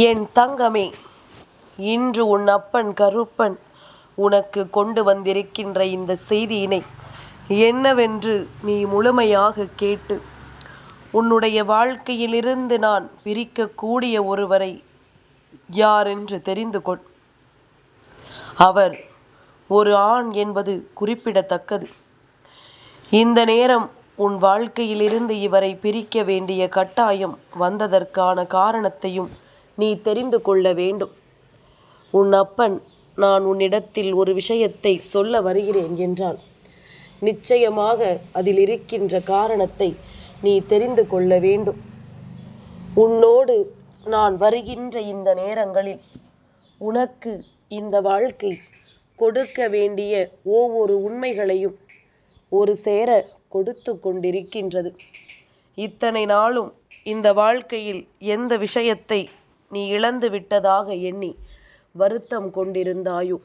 என் தங்கமே இன்று உன் அப்பன் கருப்பன் உனக்கு கொண்டு வந்திருக்கின்ற இந்த செய்தியினை என்னவென்று நீ முழுமையாக கேட்டு உன்னுடைய வாழ்க்கையிலிருந்து நான் பிரிக்கக்கூடிய ஒருவரை யாரென்று தெரிந்து கொள். அவர் ஒரு ஆண் என்பது குறிப்பிடத்தக்கது. இந்த நேரம் உன் வாழ்க்கையிலிருந்து இவரை பிரிக்க வேண்டிய கட்டாயம் வந்ததற்கான காரணத்தையும் நீ தெரிந்து கொள்ள வேண்டும். உன் அப்பன் நான் உன்னிடத்தில் ஒரு விஷயத்தை சொல்ல வருகிறேன் என்றான். நிச்சயமாக அதில் இருக்கின்ற காரணத்தை நீ தெரிந்து கொள்ள வேண்டும். உன்னோடு நான் வருகின்ற இந்த நேரங்களில் உனக்கு இந்த வாழ்க்கை கொடுக்க வேண்டிய ஒவ்வொரு உண்மைகளையும் ஒரு சேர கொடுத்து கொண்டிருக்கின்றது. இத்தனை நாளும் இந்த வாழ்க்கையில் எந்த விஷயத்தை நீ இழந்து விட்டதாக எண்ணி வருத்தம் கொண்டிருந்தாயோ?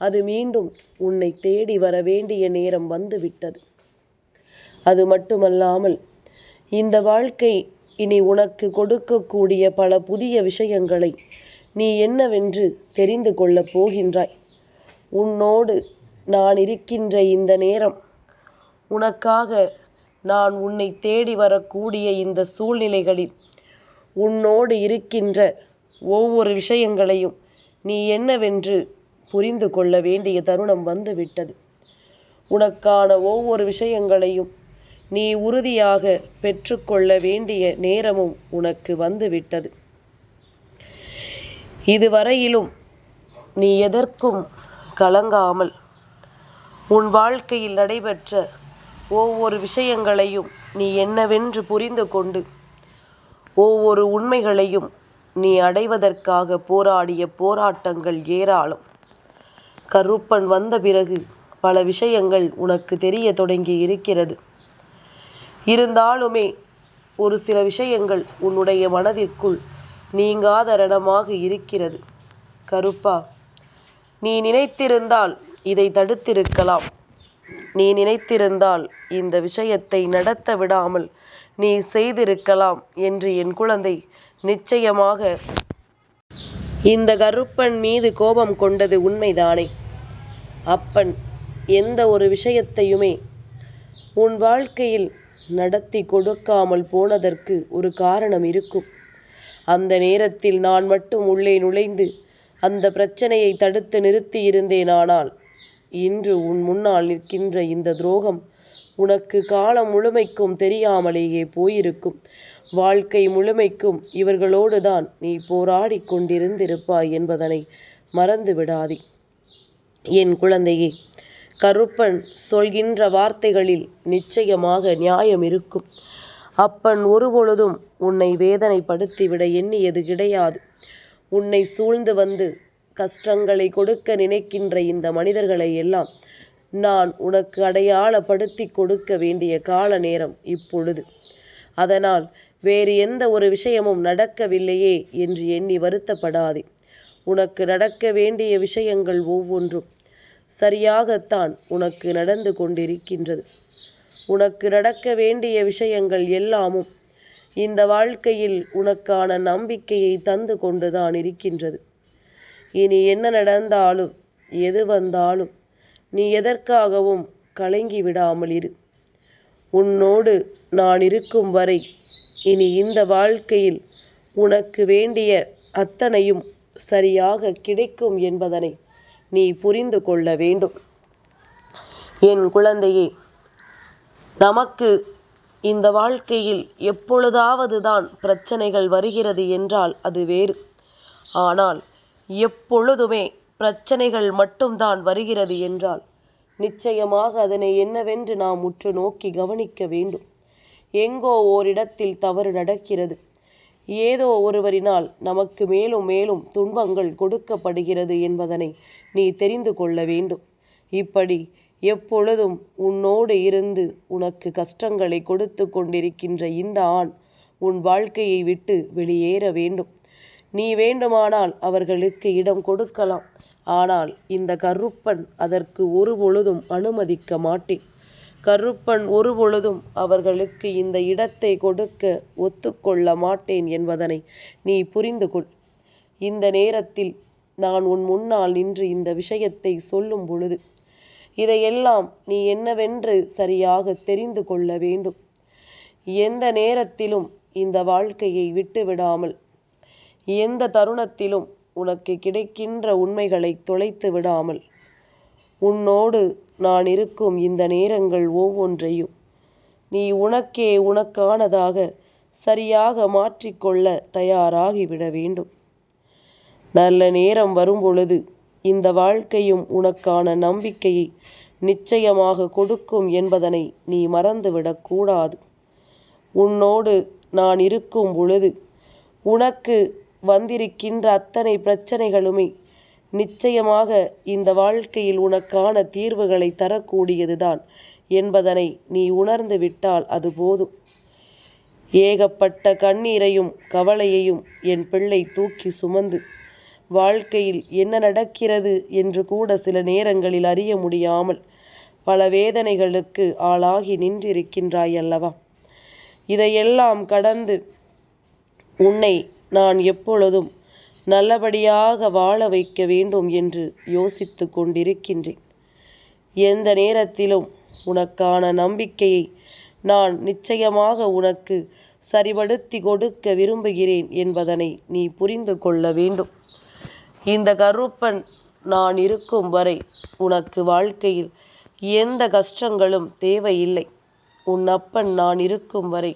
அது மீண்டும் உன்னை தேடி வர வேண்டிய நேரம் வந்து விட்டது அது மட்டுமல்லாமல் இந்த வாழ்க்கை இனி உனக்கு கொடுக்கக்கூடிய பல புதிய விஷயங்களை நீ என்னவென்று தெரிந்து கொள்ளப் போகின்றாய். உன்னோடு நான் இருக்கின்ற இந்த நேரம் உனக்காக நான் உன்னை தேடி வரக்கூடிய இந்த சூழ்நிலைகளில் உன்னோடு இருக்கின்ற ஒவ்வொரு விஷயங்களையும் நீ என்னவென்று புரிந்து கொள்ள வேண்டிய தருணம் வந்துவிட்டது. உனக்கான ஒவ்வொரு விஷயங்களையும் நீ உறுதியாக பெற்றுக்கொள்ள வேண்டிய நேரமும் உனக்கு வந்துவிட்டது. இதுவரையிலும் நீ எதற்கும் கலங்காமல் உன் வாழ்க்கையில் நடைபெற்ற ஒவ்வொரு விஷயங்களையும் நீ என்னவென்று புரிந்து கொண்டு ஒவ்வொரு உண்மைகளையும் நீ அடைவதற்காக போராடிய போராட்டங்கள் ஏராளம். கருப்பன் வந்த பிறகு பல விஷயங்கள் உனக்கு தெரிய தொடங்கி இருக்கிறது. இருந்தாலுமே ஒரு சில விஷயங்கள் உன்னுடைய மனதிற்குள் நீங்காத ரணமாக இருக்கிறது. கருப்பா நீ நினைத்திருந்தால் இதை தடுத்திருக்கலாம். நீ நினைத்திருந்தால் இந்த விஷயத்தை நடத்த விடாமல் நீ செய்திருக்கலாம் என்று என் குழந்தை நிச்சயமாக இந்த கருப்பன் மீது கோபம் கொண்டது உண்மைதானே? அப்பன் எந்த ஒரு விஷயத்தையுமே உன் வாழ்க்கையில் நடத்தி கொடுக்காமல் போனதற்கு ஒரு காரணம் இருக்கும். அந்த நேரத்தில் நான் மட்டும் உள்ளே நுழைந்து அந்த பிரச்சனையை தடுத்து நிறுத்தி இருந்தேனானால் இன்று உன் முன்னால் நிற்கின்ற இந்த துரோகம் உனக்கு காலம் முழுமைக்கும் தெரியாமலேயே போயிருக்கும். வாழ்க்கை முழுமைக்கும் இவர்களோடு தான் நீ போராடி கொண்டிருந்திருப்பாய் என்பதனை மறந்து விடாதே என் குழந்தையே கருப்பன் சொல்கின்ற வார்த்தைகளில் நிச்சயமாக நியாயம் இருக்கும். அப்பன் ஒருபொழுதும் உன்னை வேதனைப்படுத்திவிட எண்ணியது கிடையாது. உன்னை சூழ்ந்து வந்து கஷ்டங்களை கொடுக்க நினைக்கின்ற இந்த மனிதர்களை எல்லாம் நான் உனக்கு அடையாளப்படுத்தி கொடுக்க வேண்டிய கால நேரம் இப்பொழுது. அதனால் வேறு எந்த ஒரு விஷயமும் நடக்கவில்லையே என்று எண்ணி வருத்தப்படாதே. உனக்கு நடக்க வேண்டிய விஷயங்கள் ஒவ்வொன்றும் சரியாகத்தான் உனக்கு நடந்து கொண்டிருக்கின்றது. உனக்கு நடக்க வேண்டிய விஷயங்கள் எல்லாமும் இந்த வாழ்க்கையில் உனக்கான நம்பிக்கையை தந்து கொண்டுதான் இருக்கின்றது. இனி என்ன நடந்தாலும் எது வந்தாலும் நீ எதற்காகவும் கலங்கி விடாமல் இரு. உன்னோடு நான் இருக்கும் வரை இனி இந்த வாழ்க்கையில் உனக்கு வேண்டிய அத்தனையும் சரியாக கிடைக்கும் என்பதனை நீ புரிந்து கொள்ள வேண்டும். என் குழந்தையே நமக்கு இந்த வாழ்க்கையில் எப்பொழுதாவது தான் பிரச்சனைகள் வருகிறது என்றால் அது வேறு. ஆனால் எப்பொழுதுமே பிரச்சனைகள் மட்டும்தான் வருகிறது என்றால் நிச்சயமாக அதனை என்னவென்று நாம் உற்று நோக்கி கவனிக்க வேண்டும். எங்கோ ஓரிடத்தில் தவறு நடக்கிறது. ஏதோ ஒருவரினால் நமக்கு மேலும் மேலும் துன்பங்கள் கொடுக்கப்படுகிறது என்பதனை நீ தெரிந்து கொள்ள வேண்டும். இப்படி எப்பொழுதும் உன்னோடு இருந்து உனக்கு கஷ்டங்களை கொடுத்து கொண்டிருக்கின்ற இந்த ஆண் உன் வாழ்க்கையை விட்டு வெளியேற வேண்டும். நீ வேண்டுமானால் அவர்களுக்கு இடம் கொடுக்கலாம். ஆனால் இந்த கருப்பன் அதற்கு ஒரு பொழுதும் அனுமதிக்க மாட்டேன். கருப்பன் ஒரு பொழுதும் அவர்களுக்கு இந்த இடத்தை கொடுக்க ஒத்துக்கொள்ள மாட்டேன் என்பதனை நீ புரிந்து கொள். இந்த நேரத்தில் நான் உன் முன்னால் நின்று இந்த விஷயத்தை சொல்லும் பொழுது இதையெல்லாம் நீ என்னவென்று சரியாக தெரிந்து கொள்ள வேண்டும். எந்த நேரத்திலும் இந்த வாழ்க்கையை விட்டுவிடாமல் எந்த தருணத்திலும் உனக்கு கிடைக்கின்ற உண்மைகளை தொலைத்து விடாமல் உன்னோடு நான் இருக்கும் இந்த நேரங்கள் ஒவ்வொன்றையும் நீ உனக்கே உனக்கானதாக சரியாக மாற்றிக்கொள்ள தயாராகிவிட வேண்டும். நல்ல நேரம் வரும்பொழுது இந்த வாழ்க்கையும் உனக்கான நம்பிக்கையை நிச்சயமாக கொடுக்கும் என்பதனை நீ மறந்துவிடக்கூடாது உன்னோடு நான் இருக்கும் பொழுது உனக்கு வந்திருக்கின்ற அத்தனை பிரச்சனைகளுமே நிச்சயமாக இந்த வாழ்க்கையில் உனக்கான தீர்வுகளை தரக்கூடியதுதான் என்பதனை நீ உணர்ந்து விட்டால் அது போதும். ஏகப்பட்ட கண்ணீரையும் கவலையையும் என் பிள்ளை தூக்கி சுமந்து வாழ்க்கையில் என்ன நடக்கிறது என்று கூட சில நேரங்களில் அறிய முடியாமல் பல வேதனைகளுக்கு ஆளாகி நின்றிருக்கின்றாய் அல்லவா? இதையெல்லாம் கடந்து உன்னை நான் எப்பொழுதும் நல்லபடியாக வாழ வைக்க வேண்டும் என்று யோசித்து கொண்டிருக்கின்றேன். எந்த நேரத்திலும் உனக்கான நம்பிக்கையை நான் நிச்சயமாக உனக்கு சரிபடுத்தி கொடுக்க விரும்புகிறேன் என்பதனை நீ புரிந்து கொள்ள வேண்டும். இந்த கருப்பன் நான் இருக்கும் வரை உனக்கு வாழ்க்கையில் எந்த கஷ்டங்களும் தேவையில்லை. உன் அப்பன் நான் இருக்கும் வரை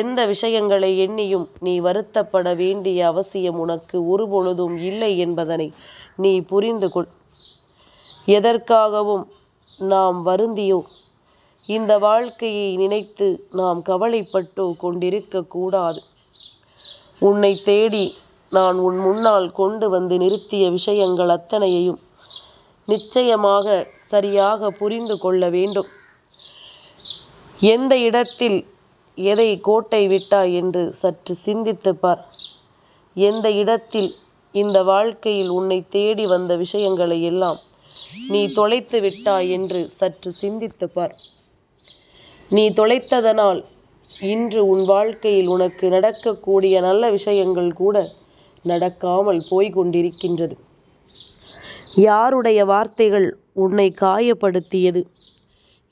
எந்த விஷயங்களை எண்ணியும் நீ வருத்தப்பட வேண்டிய அவசியம் உனக்கு ஒருபொழுதும் இல்லை என்பதனை நீ புரிந்து கொள். எதற்காகவும் நாம் வருந்தியோ இந்த வாழ்க்கையை நினைத்து நாம் கவலைப்பட்டோ கொண்டிருக்க கூடாது. உன்னை தேடி நான் உன் முன்னால் கொண்டு வந்து நிறுத்திய விஷயங்கள் அத்தனையையும் நிச்சயமாக சரியாக புரிந்து கொள்ள வேண்டும். எந்த இடத்தில் எதை கோட்டை விட்டாய் என்று சற்று சிந்தித்து பார் எந்த இடத்தில் இந்த வாழ்க்கையில் உன்னை தேடி வந்த விஷயங்களை எல்லாம் நீ தொலைத்து விட்டாய் என்று சற்று சிந்தித்து பார் நீ தொலைத்ததனால் இன்று உன் வாழ்க்கையில் உனக்கு நடக்கக்கூடிய நல்ல விஷயங்கள் கூட நடக்காமல் போய்கொண்டிருக்கின்றது. யாருடைய வார்த்தைகள் உன்னை காயப்படுத்தியது?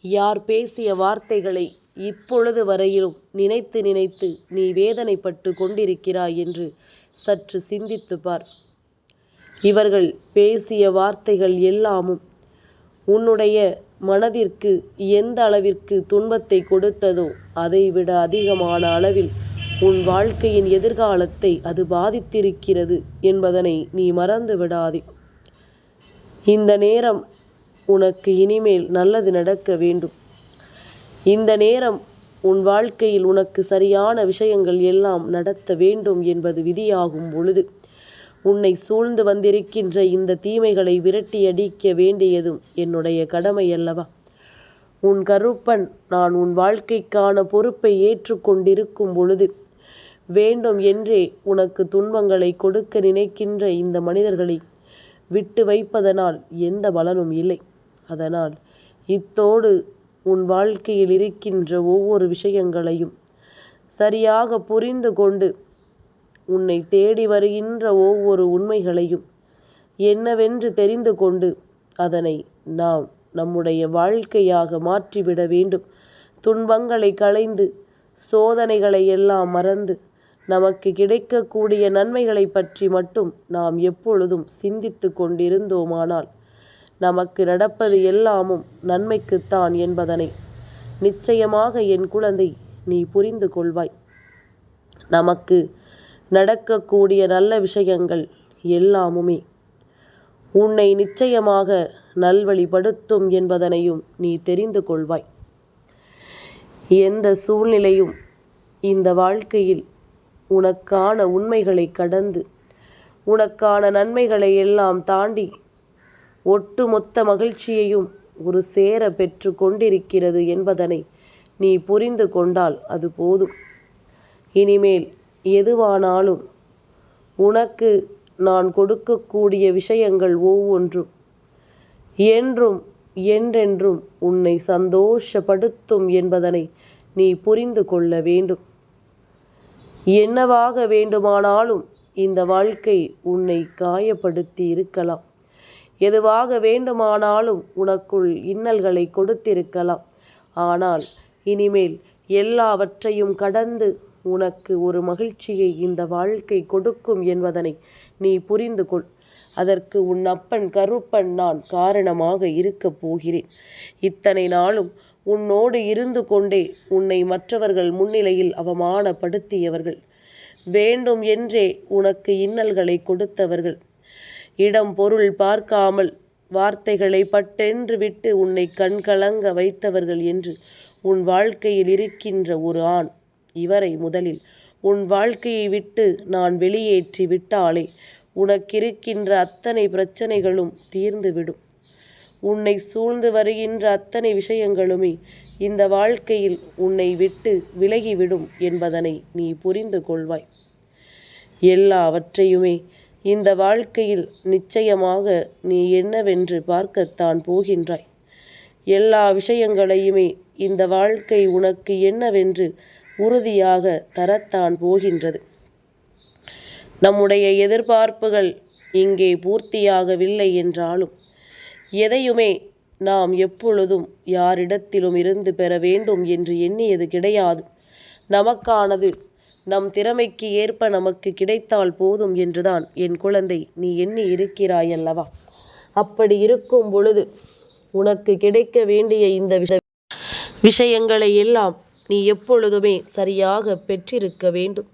யார் பேசிய வார்த்தைகளை இப்பொழுது வரையிலும் நினைத்து நினைத்து நீ வேதனைப்பட்டு கொண்டிருக்கிறாய் என்று சற்று சிந்தித்து பார். இவர்கள் பேசிய வார்த்தைகள் எல்லாமும் உன்னுடைய மனதிற்கு எந்த அளவிற்கு துன்பத்தை கொடுத்ததோ அதைவிட அதிகமான அளவில் உன் வாழ்க்கையின் எதிர்காலத்தை அது பாதித்திருக்கிறது என்பதனை நீ மறந்து விடாதே இந்த நேரம் உனக்கு இனிமேல் நல்லது நடக்க வேண்டும். இந்த நேரம் உன் வாழ்க்கையில் உனக்கு சரியான விஷயங்கள் எல்லாம் நடத்த வேண்டும் என்பது விதியாகும் பொழுது உன்னை சூழ்ந்து வந்திருக்கின்ற இந்த தீமைகளை விரட்டி அடிக்க வேண்டியதும் என்னுடைய கடமை அல்லவா? உன் கருப்பன் நான் உன் வாழ்க்கைக்கான பொறுப்பை ஏற்றுக்கொண்டிருக்கும் பொழுது வேண்டும் என்றே உனக்கு துன்பங்களை கொடுக்க நினைக்கின்ற இந்த மனிதர்களை விட்டு வைப்பதனால் எந்த பலனும் இல்லை. அதனால் இத்தோடு உன் வாழ்க்கையில் இருக்கின்ற ஒவ்வொரு விஷயங்களையும் சரியாக புரிந்து கொண்டு உன்னை தேடி வருகின்ற ஒவ்வொரு உண்மைகளையும் என்னவென்று தெரிந்து கொண்டு அதனை நாம் நம்முடைய வாழ்க்கையாக மாற்றிவிட வேண்டும். துன்பங்களை களைந்து சோதனைகளை எல்லாம் மறந்து நமக்கு கிடைக்கக்கூடிய நன்மைகளை பற்றி மட்டும் நாம் எப்பொழுதும் சிந்தித்து கொண்டிருந்தோமானால் நமக்கு நடப்பது எல்லாமும் நன்மைக்குத்தான் என்பதனை. நிச்சயமாக என் குழந்தை நீ புரிந்து கொள்வாய். நமக்கு நடக்கக்கூடிய நல்ல விஷயங்கள் எல்லாமுமே உன்னை நிச்சயமாக நல்வழிப்படுத்தும் என்பதனையும் நீ தெரிந்து கொள்வாய். எந்த சூழ்நிலையும் இந்த வாழ்க்கையில் உனக்கான உண்மைகளை கடந்து உனக்கான நன்மைகளை எல்லாம் தாண்டி ஒட்டுமொத்த மகிழ்ச்சியையும் ஒரு சேர பெற்று கொண்டிருக்கிறது என்பதனை நீ புரிந்து கொண்டால் அது போதும். இனிமேல் எதுவானாலும் உனக்கு நான் கொடுக்கக்கூடிய விஷயங்கள் ஒவ்வொன்றும் என்றும் என்றென்றும் உன்னை சந்தோஷப்படுத்தும் என்பதனை நீ புரிந்து கொள்ள வேண்டும். என்னவாக வேண்டுமானாலும் இந்த வாழ்க்கை உன்னை காயப்படுத்தி இருக்கலாம். எதுவாக வேண்டுமானாலும் உனக்குள் இன்னல்களை கொடுத்திருக்கலாம். ஆனால் இனிமேல் எல்லாவற்றையும் கடந்து உனக்கு ஒரு மகிழ்ச்சியை இந்த வாழ்க்கை கொடுக்கும் என்பதனை நீ புரிந்து கொள். அதற்கு உன் அப்பன் கருப்பன் நான் காரணமாக இருக்கப் போகிறேன். இத்தனை நாளும் உன்னோடு இருந்து கொண்டே உன்னை மற்றவர்கள் முன்னிலையில் அவமானப்படுத்தியவர்கள். வேண்டும் என்றே உனக்கு இன்னல்களை கொடுத்தவர்கள். இடம் பொருள் பார்க்காமல் வார்த்தைகளை பட்டென்று விட்டு உன்னை கண்கலங்க வைத்தவர்கள் என்று உன் வாழ்க்கையில் இருக்கின்ற ஒரு ஆண். இவரை முதலில் உன் வாழ்க்கையை விட்டு நான் வெளியேற்றி விட்டாலே உனக்கிருக்கின்ற அத்தனை பிரச்சனைகளும் தீர்ந்துவிடும். உன்னை சூழ்ந்து வருகின்ற அத்தனை விஷயங்களுமே இந்த வாழ்க்கையில் உன்னை விட்டு விலகிவிடும் என்பதனை நீ புரிந்து கொள்வாய். எல்லாவற்றையுமே இந்த வாழ்க்கையில் நிச்சயமாக நீ என்னவென்று பார்க்கத்தான் போகின்றாய். எல்லா விஷயங்களையுமே இந்த வாழ்க்கை உனக்கு என்னவென்று உறுதியாக தரத்தான் போகின்றது. நம்முடைய எதிர்பார்ப்புகள் இங்கே பூர்த்தியாகவில்லை என்றாலும் எதையுமே நாம் எப்பொழுதும் யாரிடத்திலும் இருந்து பெற வேண்டும் என்று எண்ணியது கிடையாது. நமக்கானது நம் திறமைக்கு ஏற்ப நமக்கு கிடைத்தால் போதும் என்றுதான். என் குழந்தை நீ எண்ணி இருக்கிறாய் அல்லவா அப்படி இருக்கும் பொழுது உனக்கு கிடைக்க வேண்டிய இந்த விஷயங்களை எல்லாம் நீ எப்பொழுதுமே சரியாக பெற்றிருக்க வேண்டும்.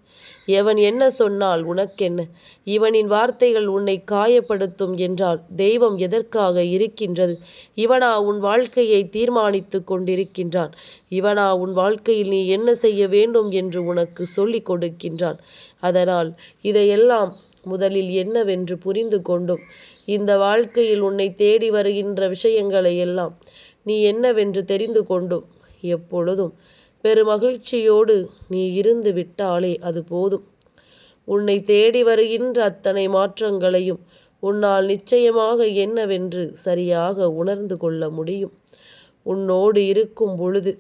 எவன் என்ன சொன்னால் உனக்கென்ன? இவனின் வார்த்தைகள் உன்னை காயப்படுத்தும் என்றால் தெய்வம் எதற்காக இருக்கின்றது? இவனா உன் வாழ்க்கையை தீர்மானித்து கொண்டிருக்கின்றான். இவனா உன் வாழ்க்கையில் நீ என்ன செய்ய வேண்டும் என்று உனக்கு சொல்லிக் கொடுக்கின்றான். அதனால் இதையெல்லாம் முதலில் என்னவென்று புரிந்து கொண்டும். இந்த வாழ்க்கையில் உன்னை தேடி வருகின்ற விஷயங்களை எல்லாம் நீ என்னவென்று தெரிந்து கொண்டும். எப்பொழுதும் பெருமகிழ்ச்சியோடு நீ இருந்து விட்டாலே அது போதும். உன்னை தேடி வருகின்ற அத்தனை மாற்றங்களையும் உன்னால் நிச்சயமாக என்னவென்று சரியாக உணர்ந்து கொள்ள முடியும். உன்னோடு இருக்கும் பொழுது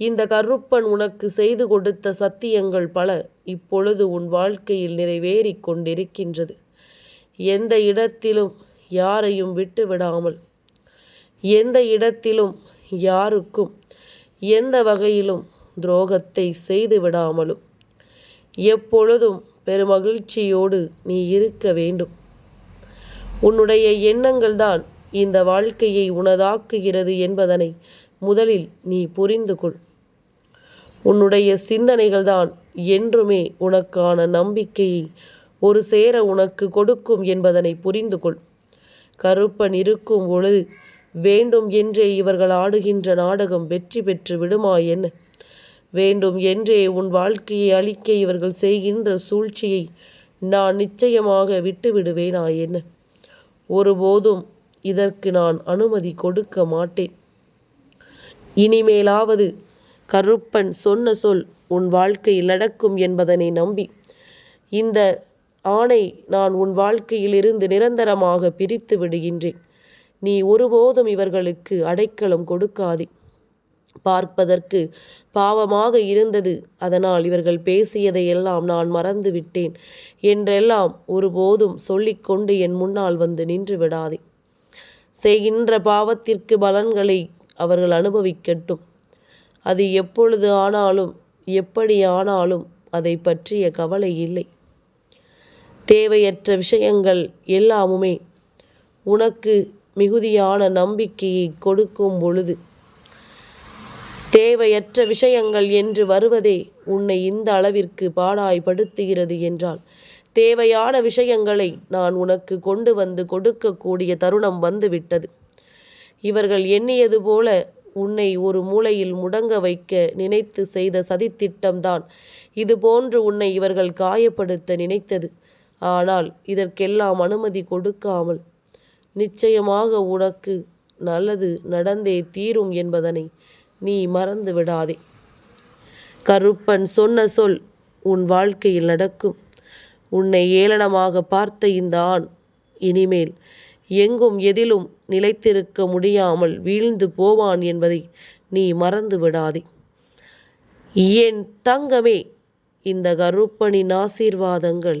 இந்த கருப்பன் உனக்கு செய்து கொடுத்த சத்தியங்கள் பல இப்பொழுது உன் வாழ்க்கையில் நிறைவேறி கொண்டிருக்கின்றது. எந்த இடத்திலும் யாரையும் விட்டு விடாமல் எந்த இடத்திலும் யாருக்கும் எந்த வகையிலும் துரோகத்தை செய்து விடாமலும். எப்பொழுதும் பெருமகிழ்ச்சியோடு நீ இருக்க வேண்டும். உன்னுடைய எண்ணங்கள் தான் இந்த வாழ்க்கையை உனதாக்குகிறது என்பதனை முதலில் நீ புரிந்து கொள். உன்னுடைய சிந்தனைகள் தான் என்றுமே உனக்கான நம்பிக்கையை ஒரு சேர உனக்கு கொடுக்கும் என்பதனை புரிந்து கொள். கருப்பன் இருக்கும் பொழுது வேண்டும் என்றே இவர்கள் ஆடுகின்ற நாடகம் வெற்றி பெற்று விடுமா என்ன வேண்டும் என்றே உன் வாழ்க்கையை அழிக்க இவர்கள் செய்கின்ற சூழ்ச்சியை நான் நிச்சயமாக விட்டுவிடுவேனா என்ன ஒருபோதும் இதற்கு நான் அனுமதி கொடுக்க மாட்டேன். இனிமேலாவது கருப்பன் சொன்ன சொல் உன் வாழ்க்கையில் நடக்கும் என்பதனை நம்பி இந்த ஆணை நான் உன் வாழ்க்கையிலிருந்து நிரந்தரமாக பிரித்து விடுகின்றேன். நீ ஒருபோதும் இவர்களுக்கு அடைக்கலம் கொடுக்காதே. பார்ப்பதற்கு பாவமாக இருந்தது. அதனால் இவர்கள் பேசியதை எல்லாம் நான் மறந்து விட்டேன் என்றெல்லாம் ஒருபோதும் சொல்லிக்கொண்டு என் முன்னால் வந்து நின்று விடாதே. செய்கின்ற பாவத்திற்கு பலன்களை அவர்கள் அனுபவிக்கட்டும். அது எப்பொழுது ஆனாலும் எப்படி ஆனாலும் அதை பற்றிய கவலை இல்லை. தேவையற்ற விஷயங்கள் எல்லாமுமே உனக்கு மிகுதியான நம்பிக்கையை கொடுக்கும் பொழுது தேவையற்ற விஷயங்கள் என்று வருவதே உன்னை இந்த அளவிற்கு பாடாய்படுத்துகிறது என்றால் தேவையான விஷயங்களை நான் உனக்கு கொண்டு வந்து கொடுக்கக்கூடிய தருணம் வந்துவிட்டது. இவர்கள் எண்ணியது போல உன்னை ஒரு மூலையில் முடங்க வைக்க நினைத்து செய்த சதித்திட்டம்தான். இது போன்று உன்னை இவர்கள் காயப்படுத்த நினைத்தது. ஆனால் இதற்கெல்லாம் அனுமதி கொடுக்காமல் நிச்சயமாக உனக்கு நல்லது நடந்தே தீரும் என்பதனை நீ மறந்து விடாதே. கருப்பன் சொன்ன சொல் உன் வாழ்க்கையில் நடக்கும். உன்னை ஏளனமாக பார்த்த இந்த ஆண் இனிமேல் எங்கும் எதிலும் நிலைத்திருக்க முடியாமல் வீழ்ந்து போவான் என்பதை நீ மறந்து விடாதே. என் தங்கமே இந்த கருப்பனின் ஆசீர்வாதங்கள்